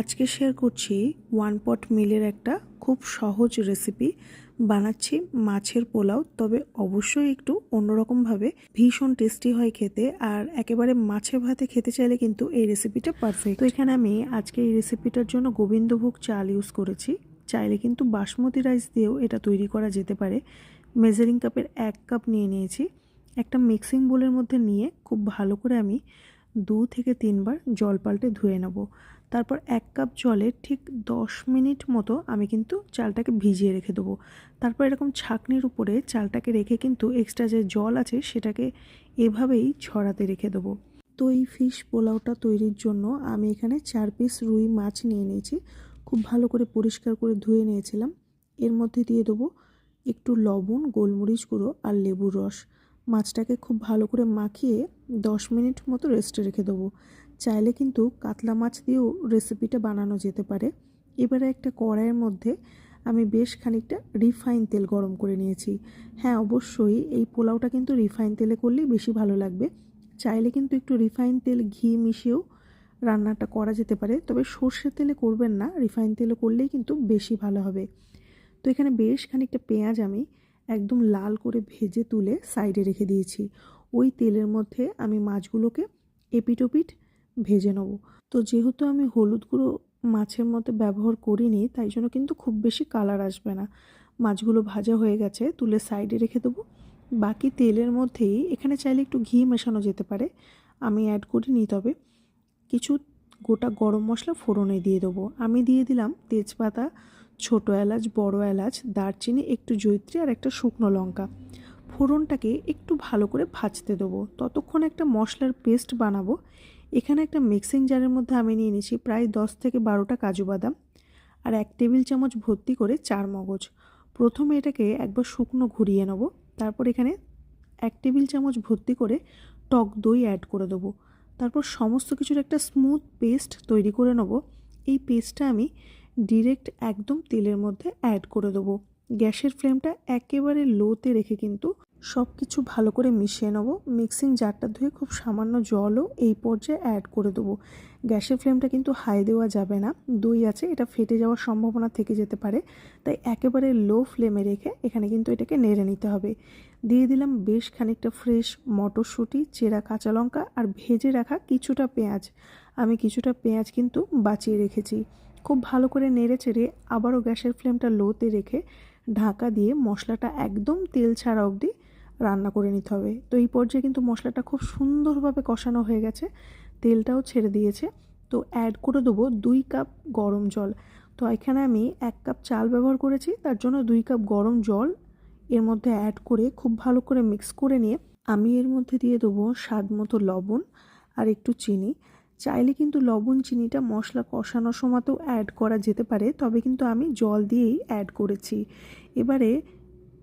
আজকে শেয়ার করছি ওয়ান পট মিলের একটা খুব সহজ রেসিপি বানাচ্ছি মাছের পোলাও, তবে অবশ্যই একটু অন্যরকমভাবে ভীষণ টেস্টি হয় খেতে, আর একেবারে মাছে ভাতে খেতে চাইলে কিন্তু এই রেসিপিটা পারফেক্ট তো এখানে আমি আজকে এই রেসিপিটার জন্য গোবিন্দভোগ চাল ইউজ করেছি। চাইলে কিন্তু বাসমতি রাইস দিয়েও এটা তৈরি করা যেতে পারে। মেজারিং কাপের এক কাপ নিয়ে নিয়েছি। একটা মিক্সিং বোলের মধ্যে নিয়ে খুব ভালো করে আমি দু থেকে তিনবার জল পাল্টে ধুয়ে নেব। তারপর এক কাপ জলে ঠিক দশ মিনিট মতো আমি কিন্তু চালটাকে ভিজিয়ে রেখে দেবো। তারপর এরকম ছাকনির উপরে চালটাকে রেখে কিন্তু এক্সট্রা যে জল আছে সেটাকে এভাবেই ছড়াতে রেখে দেবো। তো এই ফিশ পোলাওটা তৈরির জন্য আমি এখানে চার পিস রুই মাছ নিয়ে নিয়েছি। খুব ভালো করে পরিষ্কার করে ধুয়ে নিয়েছিলাম। এর মধ্যে দিয়ে দেবো একটু লবণ, গোলমরিচ গুঁড়ো আর লেবুর রস। মাছটাকে খুব ভালো করে মাখিয়ে দশ মিনিট মতো রেস্টে রেখে দেবো। চাইলে কিন্তু কাতলা মাছ দিয়েও রেসিপিটা বানানো যেতে পারে। এবারে একটা কড়াইয়ের মধ্যে আমি বেশ খানিকটা রিফাইন তেল গরম করে নিয়েছি। হ্যাঁ অবশ্যই এই পোলাওটা কিন্তু রিফাইন তেলে করলেই বেশি ভালো লাগবে। চাইলে কিন্তু একটু রিফাইন তেল ঘি মিশিয়েও রান্নাটা করা যেতে পারে। তবে সর্ষের তেলে করবেন না রিফাইন তেলে করলেই কিন্তু বেশি ভালো হবে। তো এখানে বেশ খানিকটা পেঁয়াজ আমি একদম লাল করে ভেজে তুলে সাইডে রেখে দিয়েছি। ওই তেলের মধ্যে আমি মাছগুলোকে এপিটোপিট ভেজে নেব। তো যেহেতু আমি হলুদ গুঁড়ো মাছের মধ্যে ব্যবহার করিনি, তাই জন্য কিন্তু খুব বেশি কালার আসবে না। মাছগুলো ভাজা হয়ে গেছে, তুলে সাইডে রেখে দেবো। বাকি তেলের মধ্যেই এখানে চাইলে একটু ঘি মেশানো যেতে পারে, আমি অ্যাড করিনি তবে কিছু গোটা গরম মশলা ফোড়নে দিয়ে দেবো। আমি দিয়ে দিলাম তেজপাতা ছোটো এলাচ, বড় এলাচ, দারচিনি, একটু জৈত্রী আর একটা শুকনো লঙ্কা। ফোড়নটাকে একটু ভালো করে ভাজতে দেবো। ততক্ষণ একটা মশলার পেস্ট বানাবো। এখানে একটা মিক্সিং জারের মধ্যে আমি নিয়ে নিয়েছি প্রায় দশ থেকে বারোটা কাজু বাদাম আর এক টেবিল চামচ ভর্তি করে চার মগজ। প্রথমে এটাকে একবার শুকনো ঘুরিয়ে নেব। তারপর এখানে এক টেবিল চামচ ভর্তি করে টক দই অ্যাড করে দেবো। তারপর সমস্ত কিছুর একটা স্মুথ পেস্ট তৈরি করে নেব। এই পেস্টটা আমি ডিরেক্ট একদম তেলের মধ্যে অ্যাড করে দেবো। গ্যাসের ফ্লেমটা একেবারে লোতে রেখে কিন্তু সব কিছু ভালো করে মিশিয়ে নেব। মিক্সিং জারটা ধুয়ে খুব সামান্য জলও এই পর্যায়ে অ্যাড করে দেবো। গ্যাসের ফ্লেমটা কিন্তু হাই দেওয়া যাবে না। দই আছে, এটা ফেটে যাওয়ার সম্ভাবনা থেকে যেতে পারে। তাই একেবারে লো ফ্লেমে রেখে এখানে কিন্তু এটাকে নেড়ে নিতে হবে। দিয়ে দিলাম বেশ খানিকটা ফ্রেশ মটরশুঁটি, চেরা কাঁচা লঙ্কা আর ভেজে রাখা কিছুটা পেঁয়াজ। আমি কিছুটা পেঁয়াজ কিন্তু বাঁচিয়ে রেখেছি। খুব ভালো করে নেড়ে চেড়ে আবারও গ্যাসের ফ্লেমটা লোতে রেখে ঢাকা দিয়ে মশলাটা একদম তেল ছাড়া অবধি রান্না করে নিতে হবে। তো এই পর্যায়ে কিন্তু মশলাটা খুব সুন্দরভাবে কষানো হয়ে গেছে, তেলটাও ছেড়ে দিয়েছে। তো অ্যাড করে দেবো দুই কাপ গরম জল। তো এখানে আমি এক কাপ চাল ব্যবহার করেছি, তার জন্য দুই কাপ গরম জল এর মধ্যে অ্যাড করে খুব ভালো করে মিক্স করে নিয়ে আমি এর মধ্যে দিয়ে দেবো স্বাদ মতো লবণ আর একটু চিনি। চাইলে কিন্তু লবণ, চিনিটা মশলা কষানোর সময়তেও অ্যাড করা যেতে পারে, তবে কিন্তু আমি জল দিয়েই অ্যাড করেছি। এবারে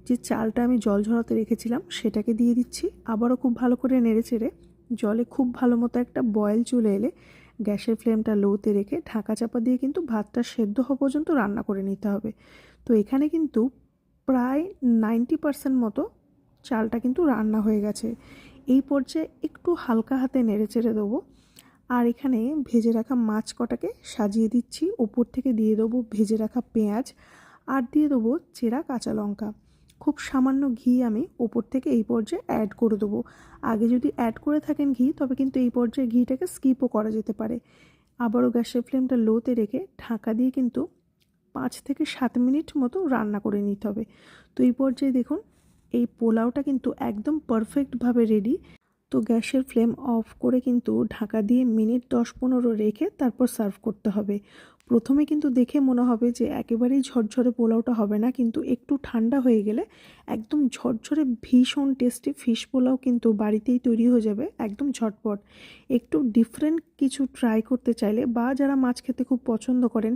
যে চালটা আমি জল ঝরাতে রেখেছিলাম, সেটাকে দিয়ে দিচ্ছি। আবারও খুব ভালো করে নেড়ে চেড়ে জলে খুব ভালো মতো একটা বয়েল চলে এলে গ্যাসের ফ্লেমটা লোতে রেখে ঢাকা চাপা দিয়ে কিন্তু ভাতটা সেদ্ধ হওয়া পর্যন্ত রান্না করে নিতে হবে। তো এখানে কিন্তু প্রায় নাইনটি পারসেন্ট মতো চালটা কিন্তু রান্না হয়ে গেছে। এই পর্যায়ে একটু হালকা হাতে নেড়ে চেড়ে দেবো। আর এখানে ভেজে রাখা মাছ কটাকে সাজিয়ে দিচ্ছি। ওপর থেকে দিয়ে দেবো ভেজে রাখা পেঁয়াজ আর দিয়ে দেবো চেরা কাঁচা লঙ্কা। খুব সামান্য ঘি আমি ওপর থেকে এই পর্যায়ে অ্যাড করে দেবো। আগে যদি অ্যাড করে থাকেন ঘি, তবে কিন্তু এই পর্যায়ে ঘিটাকে স্কিপও করা যেতে পারে। আবারও গ্যাসের ফ্লেমটা লোতে রেখে ঢাকা দিয়ে কিন্তু পাঁচ থেকে সাত মিনিট মতো রান্না করে নিতে হবে। তো এই পর্যায়ে দেখুন, এই পোলাওটা কিন্তু একদম পারফেক্টভাবে রেডি তো গ্যাসের ফ্লেম অফ করে কিন্তু ঢাকা দিয়ে মিনিট দশ পনেরো রেখে তারপর সার্ভ করতে হবে। প্রথমে কিন্তু দেখে মনে হবে যে একেবারেই ঝরঝরে পোলাওটা হবে না, কিন্তু একটু ঠান্ডা হয়ে গেলে একদম ঝরঝরে ভীষণ টেস্টি ফিশ পোলাও কিন্তু বাড়িতেই তৈরি হয়ে যাবে একদম ঝটপট। একটু ডিফারেন্ট কিছু ট্রাই করতে চাইলে বা যারা মাছ খেতে খুব পছন্দ করেন,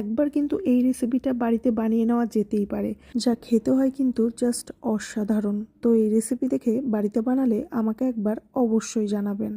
একবার কিন্তু এই রেসিপিটা বাড়িতে বানিয়ে নেওয়া যেতেই পারে। যা খেতে হয় কিন্তু জাস্ট অসাধারণ। তো এই রেসিপি দেখে বাড়িতে বানালে আমাকে একবার অবশ্যই জানাবেন।